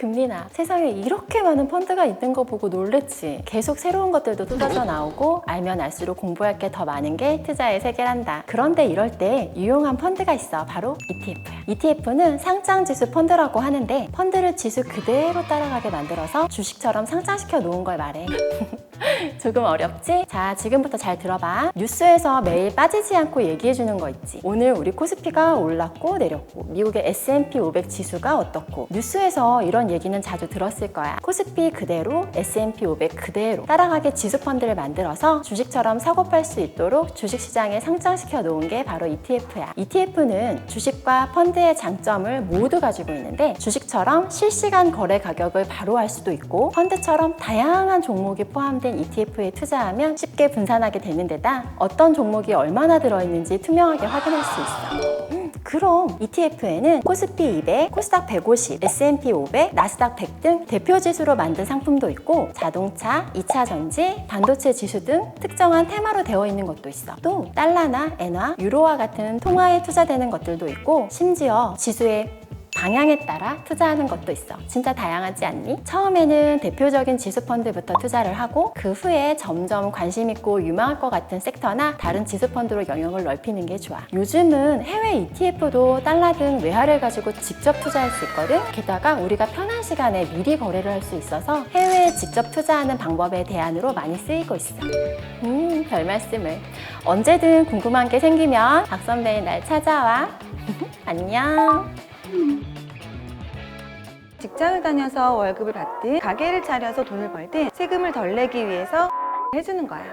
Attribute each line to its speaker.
Speaker 1: 금리나 세상에 이렇게 많은 펀드가 있는 거 보고 놀랬지. 계속 새로운 것들도 쏟아져 나오고 알면 알수록 공부할 게 더 많은 게 투자의 세계란다. 그런데 이럴 때 유용한 펀드가 있어. 바로 ETF야. ETF는 상장 지수 펀드라고 하는데 펀드를 지수 그대로 따라가게 만들어서 주식처럼 상장시켜 놓은 걸 말해. 조금 어렵지? 자, 지금부터 잘 들어봐. 뉴스에서 매일 빠지지 않고 얘기해 주는 거 있지. 오늘 우리 코스피가 올랐고 내렸고, 미국의 S&P 500 지수가 어떻고, 뉴스에서 이런 얘기는 자주 들었을 거야. 코스피 그대로, S&P 500 그대로 따라가게 지수 펀드를 만들어서 주식처럼 사고 팔 수 있도록 주식시장에 상장시켜 놓은 게 바로 ETF야. ETF는 주식과 펀드의 장점을 모두 가지고 있는데, 주식처럼 실시간 거래 가격을 바로 알 수도 있고, 펀드처럼 다양한 종목이 포함된 ETF에 투자하면 쉽게 분산하게 되는 데다 어떤 종목이 얼마나 들어있는지 투명하게 확인할 수 있어. 음, 그럼 ETF에는 코스피 200, 코스닥 150, S&P 500, 나스닥 100 등 대표 지수로 만든 상품도 있고 자동차, 2차 전지, 반도체 지수 등 특정한 테마로 되어 있는 것도 있어. 또 달러나 엔화, 유로화 같은 통화에 투자되는 것들도 있고 심지어 지수의 방향에 따라 투자하는 것도 있어. 진짜 다양하지 않니? 처음에는 대표적인 지수 펀드부터 투자를 하고 그 후에 점점 관심 있고 유망할 것 같은 섹터나 다른 지수 펀드로 영역을 넓히는 게 좋아. 요즘은 해외 ETF도 달러 등 외화를 가지고 직접 투자할 수 있거든. 게다가 우리가 편한 시간에 미리 거래를 할 수 있어서 해외에 직접 투자하는 방법의 대안으로 많이 쓰이고 있어. 음, 별 말씀을. 언제든 궁금한 게 생기면 박 선배의 날 찾아와. 안녕.
Speaker 2: 직장을 다녀서 월급을 받든 가게를 차려서 돈을 벌든 세금을 덜 내기 위해서 해주는 거야.